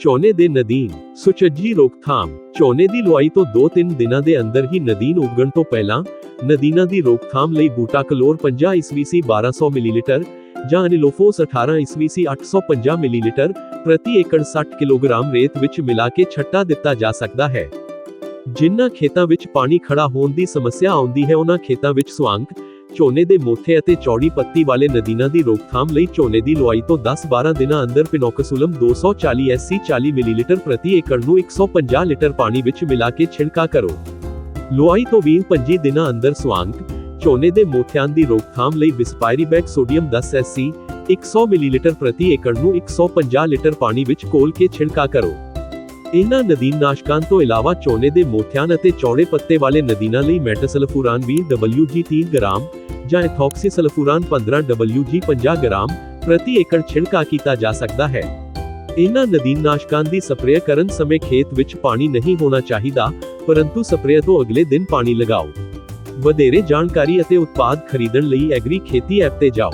ਝੋਨੇ ਦੇ ਨਦੀਨ, ਸੁਚੱਜੀ ਰੋਕਥਾਮ। ਝੋਨੇ ਦੀ ਲੁਆਈ ਤੋਂ 2-3 ਦਿਨਾਂ ਦੇ ਅੰਦਰ ਹੀ ਨਦੀਨ ਉੱਗਣ ਤੋਂ ਪਹਿਲਾਂ, ਨਦੀਨਾਂ ਦੀ ਰੋਕਥਾਮ ਲਈ ਬੂਟਾ ਕਲੋਰ 50 ਈਸਵੀਸੀ 1200 ਮਿਲੀਲੀਟਰ ਜਾਂ ਅਨਿਲੋਫੋਸ 18 ਈਸਵੀਸੀ 850 ਮਿਲੀਲੀਟਰ ਪ੍ਰਤੀ ਏਕੜ 60 ਕਿਲੋਗ੍ਰਾਮ ਰੇਤ ਵਿੱਚ ਮਿਲਾ ਕੇ ਛੱਟਾ ਦਿੱਤਾ ਜਾ ਸਕਦਾ ਹੈ। ਜਿਨ੍ਹਾਂ ਖੇਤਾਂ ਵਿੱਚ ਪਾਣੀ ਖੜਾ ਹੋਣ ਦੀ ਸਮੱਸਿਆ ਆਉਂਦੀ ਹੈ, ਉਹਨਾਂ ਖੇਤਾਂ ਵਿੱਚ ਸਵਾਂਗ ਝੋਨੇ ਦੇ ਮੋਥੇ ਅਤੇ ਚੌੜੀ ਪੱਤੀ ਵਾਲੇ ਨਦੀਨਾਂ ਦੀ ਰੋਕਥਾਮ ਲਈ ਝੋਨੇ ਦੀ ਲੁਆਈ ਤੋਂ 10-12 ਦਿਨਾਂ ਅੰਦਰ ਪਿਨੋਕਸੂਲਮ 240 SC 40 ਮਿਲੀਲੀਟਰ ਪ੍ਰਤੀ ਏਕੜ ਨੂੰ 150 ਲੀਟਰ ਪਾਣੀ ਵਿੱਚ ਮਿਲਾ ਕੇ ਛਿੜਕਾ ਕਰੋ। ਲੁਆਈ ਤੋਂ 20-25 ਦਿਨਾਂ ਅੰਦਰ ਸੁਆਂਗ ਝੋਨੇ ਦੇ ਮੋਥਿਆਂ ਦੀ ਰੋਕਥਾਮ ਲਈ ਬਿਸਪਾਇਰੀਬੈਕ ਸੋਡੀਅਮ 10 SC 100 ਮਿਲੀਲੀਟਰ ਪ੍ਰਤੀ ਏਕੜ ਨੂੰ 150 ਲੀਟਰ ਪਾਣੀ ਵਿੱਚ ਘੋਲ ਕੇ ਛਿੜਕਾ ਕਰੋ। ਇਹਨਾਂ ਨਦੀਨ ਨਾਸ਼ਕਾਂ ਤੋਂ ਇਲਾਵਾ ਝੋਨੇ ਦੇ ਮੋਥਿਆਂ ਅਤੇ ਚੌੜੇ ਪੱਤੇ ਵਾਲੇ ਨਦੀਨਾਂ ਲਈ ਮੈਟਾਸਲਫੂਰਾਨ 20 WG 30 ਗ੍ਰਾਮ ਜਾਂ ਇਥੋਕਸੀਸਲਫੂਰਾਨ 15 WG 50 ਗ੍ਰਾਮ ਪ੍ਰਤੀ ਏਕੜ ਛਿੜਕਾ ਕੀਤਾ ਜਾ ਸਕਦਾ ਹੈ। ਇਹਨਾਂ ਨਦੀਨ ਨਾਸ਼ਕਾਂ ਦੀ ਸਪਰੇਅ ਕਰਨ ਸਮੇਂ ਖੇਤ ਵਿੱਚ ਪਾਣੀ ਨਹੀਂ ਹੋਣਾ ਚਾਹੀਦਾ, ਪਰੰਤੂ ਸਪਰੇਅ ਤੋਂ ਅਗਲੇ ਦਿਨ ਪਾਣੀ ਲਗਾਓ। ਵਧੇਰੇ ਜਾਣਕਾਰੀ ਅਤੇ ਉਤਪਾਦ ਖਰੀਦਣ ਲਈ ਐਗਰੀ ਖੇਤੀ ਐਪ ਤੇ ਜਾਓ।